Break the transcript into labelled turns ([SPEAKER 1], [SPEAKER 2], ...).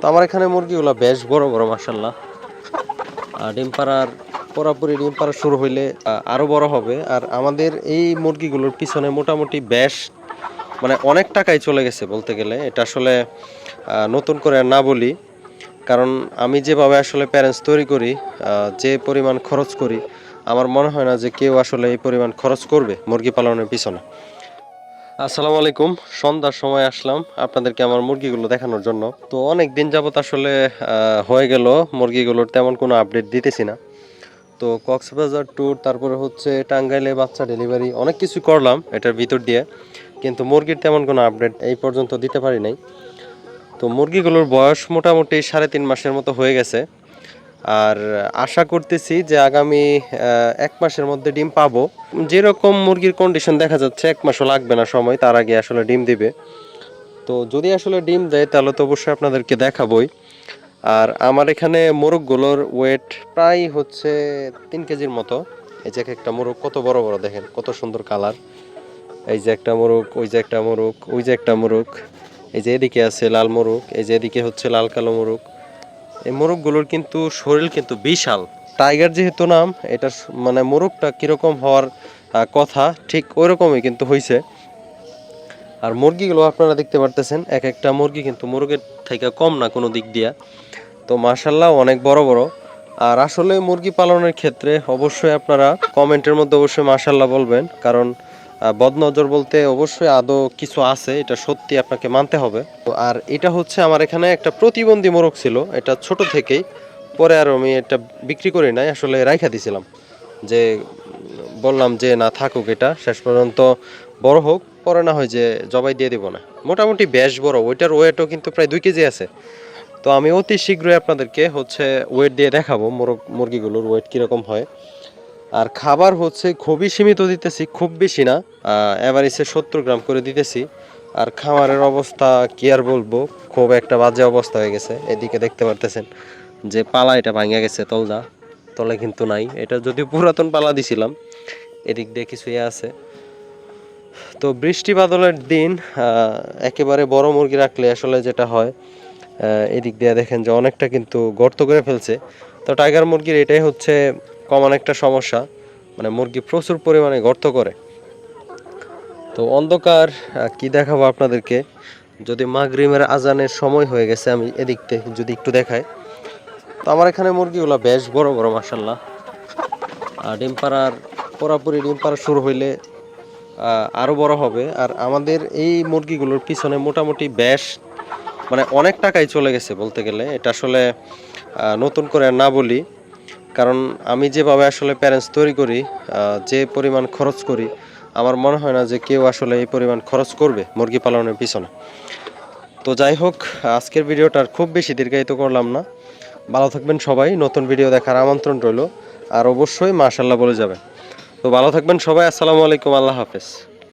[SPEAKER 1] তো আমার এখানে মুরগিগুলো বেশ বড় বড় মাসাল্লাহ আর ডিম পাড়ার, পুরাপুরি ডিম পাড়া শুরু হইলে আরও বড় হবে। আর আমাদের এই মুরগিগুলোর পিছনে মোটামুটি বেশ মানে অনেক টাকাই চলে গেছে বলতে গেলে। এটা আসলে নতুন করে না বলি। কারণ আমি যেভাবে আসলে প্যারেন্টস তৈরি করি যে পরিমাণ খরচ করি, আমার মনে হয় না যে কেউ আসলে এই পরিমাণ খরচ করবে মুরগি পালনের পিছনে। আসসালামু আলাইকুম। সন্ধ্যার সময় আসলাম আপনাদেরকে আমার মুরগিগুলো দেখানোর জন্য। তো অনেক দিন যাবত আসলে হয়ে গেল মুরগিগুলোর তেমন কোনো আপডেট দিতেছি না। তো কক্সবাজার ট্যুর তারপরে হচ্ছে টাঙ্গাইলে বাচ্চা ডেলিভারি অনেক কিছু করলাম এটার ভিতর দিয়ে। কিন্তু মুরগির তেমন কোনো আপডেট এই পর্যন্ত দিতে পারি নাই। তো মুরগিগুলোর বয়স মোটামুটি সাড়ে তিন মাসের মতো হয়ে গেছে। আর আশা করতেছি যে আগামী এক মাসের মধ্যে ডিম পাবো। যেরকম মুরগির কন্ডিশন দেখা যাচ্ছে, এক মাসও লাগবে না সময়, তার আগে আসলে ডিম দিবে। তো যদি আসলে ডিম দেয়, তাহলে তো অবশ্যই আপনাদেরকে দেখাবই। আর আমার এখানে মোরগগুলোর ওয়েট প্রায় হচ্ছে তিন কেজির মতো। এই যে একটা মোরগ কত বড় বড় দেখেন, কত সুন্দর কালার এই যে একটা মোরগ, ওই যে একটা মোরগ, ওই যে একটা মোরগ। এই যে এদিকে আছে লাল মোরগ, এই যে এদিকে হচ্ছে লাল কালো মোরগ। এই মোরগগুলোর কিন্তু শরীর কিন্তু বিশাল। টাইগার যেহেতু নাম এটা মানে মোরগটা কীরকম হওয়ার কথা, ঠিক ওই রকমই কিন্তু হয়েছে আর মুরগিগুলো আপনারা দেখতে পারতেছেন, এক একটা মুরগি কিন্তু মুরগের থেকে কম না কোনো দিক দিয়া। তো মাশাল্লাহ অনেক বড় বড়। আর আসলে মুরগি পালনের ক্ষেত্রে অবশ্যই আপনারা কমেন্টের মধ্যে অবশ্যই মাশাল্লাহ বলবেন, কারণ বদনজর বলতে অবশ্যই আদৌ কিছু আছে, এটা সত্যি আপনাকে মানতে হবে। আর এটা হচ্ছে আমার এখানে একটা প্রতিবন্ধী মোরগ ছিল, এটা ছোট থেকেই। পরে আর আমি এটা বিক্রি করি নাই, আসলে রাইখা দিছিলাম। যে বললাম যে না থাকুক এটা, শেষ পর্যন্ত বড় হোক, পরে না হয় যে জবাই দিয়ে দিব না। মোটামুটি বেশ বড়, ওইটার ওয়েটও কিন্তু প্রায় দুই কেজি আছে। তো আমি অতি শীঘ্রই আপনাদেরকে হচ্ছে ওয়েট দিয়ে দেখাবো মোরগ, মুরগিগুলোর ওয়েট কীরকম হয়। আর খাবার হচ্ছে খুবই সীমিত দিতেছি, খুব বেশি না এভারেজে সত্তর গ্রাম করে দিতেছি। আর খামারের অবস্থা কি আর বলব, খুব একটা বাজে অবস্থা হয়ে গেছে, এদিকে দেখতে পারতেছেন যে পালা এটা ভাঙে গেছে, তলদা, তলে কিন্তু নাই। এটা যদি পুরাতন পালা দিছিলাম, এদিক দিয়ে কিছু ইয়ে আছে। তো বৃষ্টি বাদলের দিন একেবারে বড় মুরগি রাখলে আসলে যেটা হয় এদিক দিয়ে দেখেন যে অনেকটা কিন্তু গর্ত করে ফেলছে। তো টাইগার মুরগির এটাই হচ্ছে কমন একটা সমস্যা। মানে মুরগি প্রচুর পরিমাণে গর্ত করে। তো অন্ধকার কি দেখাবো আপনাদেরকে? যদি মাগরিমের আজানের সময় হয়ে গেছে, আমি এদিক থেকে যদি একটু দেখাই। তো আমার এখানে মুরগিগুলো বেশ বড় বড় মাসাল্লাহ আর ডিম পাড়ার, পুরাপুরি ডিম পাড়া শুরু হইলে আরও আরও বড় হবে। আর আমাদের এই মুরগিগুলোর পিছনে মোটামুটি বেশ মানে অনেক টাকাই চলে গেছে বলতে গেলে। এটা আসলে নতুন করে না বলি। কারণ আমি যেভাবে আসলে প্যারেন্টস তৈরি করি যে পরিমাণ খরচ করি, আমার মনে হয় না যে কেউ আসলে এই পরিমাণ খরচ করবে মুরগি পালনের পিছনে। তো যাই হোক, আজকের ভিডিওটা আর খুব বেশি দীর্ঘায়িত করলাম না। ভালো থাকবেন সবাই, নতুন ভিডিও দেখার আমন্ত্রণ রইল। আর অবশ্যই মাশাল্লাহ বলে যাবে তো ভালো থাকবেন সবাই, আসসালামু আলাইকুম, আল্লাহ হাফেজ।